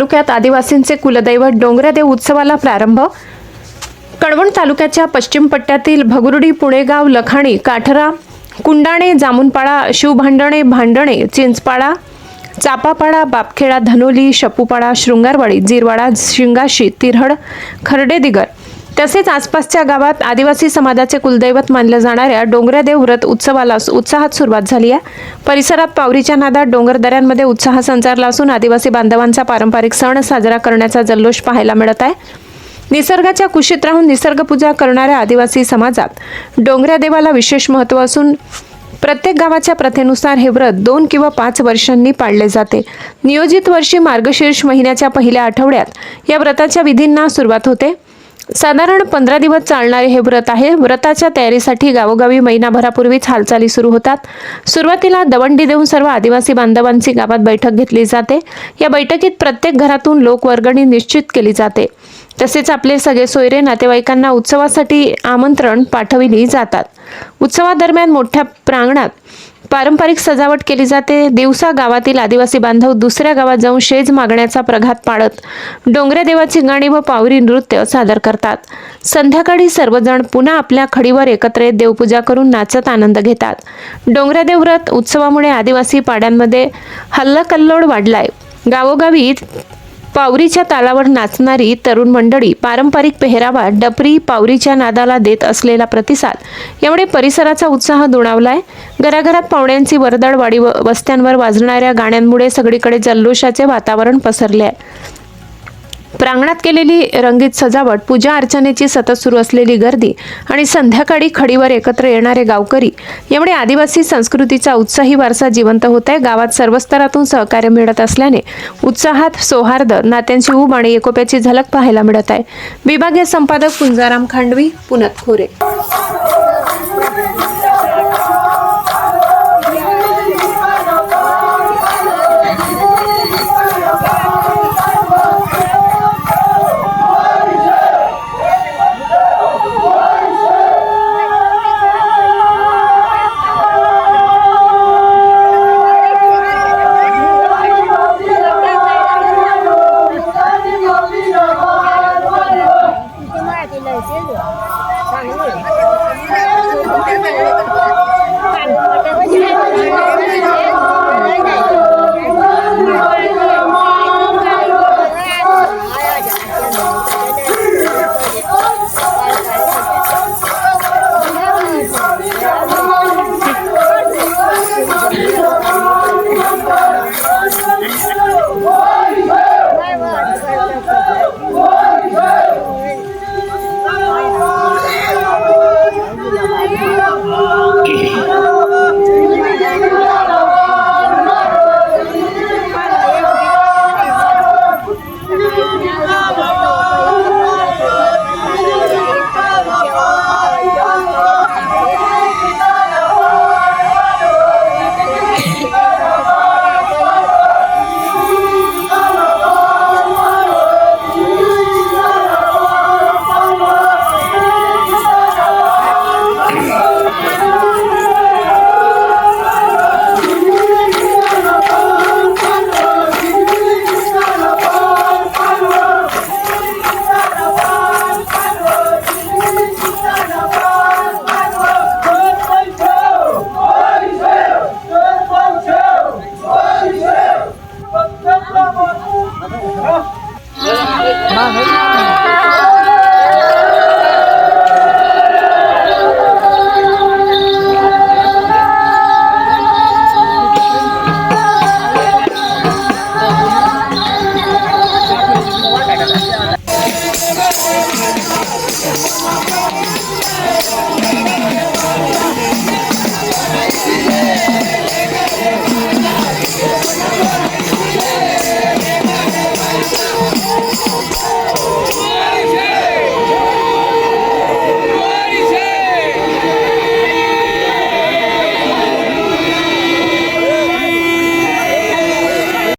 तालुक्यात आदिवासींचे कुलदैवत डोंगरादेव उत्सवाला प्रारंभ. कळवण तालुक्याच्या पश्चिम पट्ट्यातील भगुर्डी पुणेगाव लखाणी काठरा कुंडाणे जामुनपाडा शिवभांडणे भांडणे चिंचपाडा चापापाडा बापखेडा धनोली शपूपाडा शृंगारवाडी जिरवाडा शिंगाशी तिरहड खर्डेदिगर तसेच आसपासच्या गावात आदिवासी समाजाचे कुलदैवत मानलं जाणाऱ्या डोंगरादेव व्रत उत्सवाला उत्साहात सुरुवात झाली आहे. परिसरात पावरीच्या नादात डोंगरदऱ्यांमध्ये उत्साह संचारला असून आदिवासी बांधवांचा पारंपरिक सण साजरा करण्याचा जल्लोष पाहायला मिळत आहे. निसर्गाच्या कुशीत राहून निसर्गपूजा करणाऱ्या आदिवासी समाजात डोंगऱ्या देवाला विशेष महत्त्व असून प्रत्येक गावाच्या प्रथेनुसार हे व्रत दोन किंवा पाच वर्षांनी पाळले जाते. नियोजित वर्षी मार्गशीर्ष महिन्याच्या पहिल्या आठवड्यात या व्रताच्या विधींना सुरुवात होते. साधारण पंधरा दिवस चालणारे हे व्रत आहे. व्रताच्या तयारीसाठी गावोगावी महिनाभरापूर्वीच हालचाली सुरू होतात. सुरुवातीला दवंडी देऊन सर्व आदिवासी बांधवांची गावात बैठक घेतली जाते. या बैठकीत प्रत्येक घरातून लोकवर्गणी निश्चित केली जाते. तसेच आपले सगळे सोयरे नातेवाईकांना उत्सवासाठी आमंत्रण पाठविली जातात. उत्सवादरम्यान मोठ्या प्रांगणात पारंपरिक सजावट केली जाते. दिवसा गावातील आदिवासी बांधव दुसऱ्या गावात जाऊन शेज मागण्याचा प्रघात पाळत डोंगऱ्या देवाची गाणी व पावरी नृत्य सादर करतात. संध्याकाळी सर्वजण पुन्हा आपल्या खडीवर एकत्र येत देवपूजा करून नाचत आनंद घेतात. डोंगऱ्या देवव्रत उत्सवामुळे आदिवासी पाड्यांमध्ये हल्लाकल्लोळ वाढलाय. गावोगावी पावरीच्या तालावर नाचणारी तरुण मंडळी पारंपरिक पेहरावा डपरी पावरीच्या नादाला देत असलेला प्रतिसाद. यामुळे परिसराचा उत्साह दुणावलाय. घराघरात पाहुण्यांची वर्दळ वाडी व- वस्त्यांवर वाजणाऱ्या गाण्यांमुळे सगळीकडे जल्लोषाचे वातावरण पसरले आहे प्रांगणात केलेली रंगीत सजावट पूजा अर्चनेची सतत सुरू असलेली गर्दी आणि संध्याकाळी खडीवर एकत्र येणारे गावकरी यामुळे आदिवासी संस्कृतीचा उत्साही वारसा जिवंत होत आहे गावात सर्व स्तरातून सहकार्य मिळत असल्याने उत्साहात सौहार्द नात्यांची ऊब आणि एकोप्याची झलक पाहायला मिळत आहे. विभागीय संपादक कुंजाराम खांडवी पुनत खोरे. 妈没事吧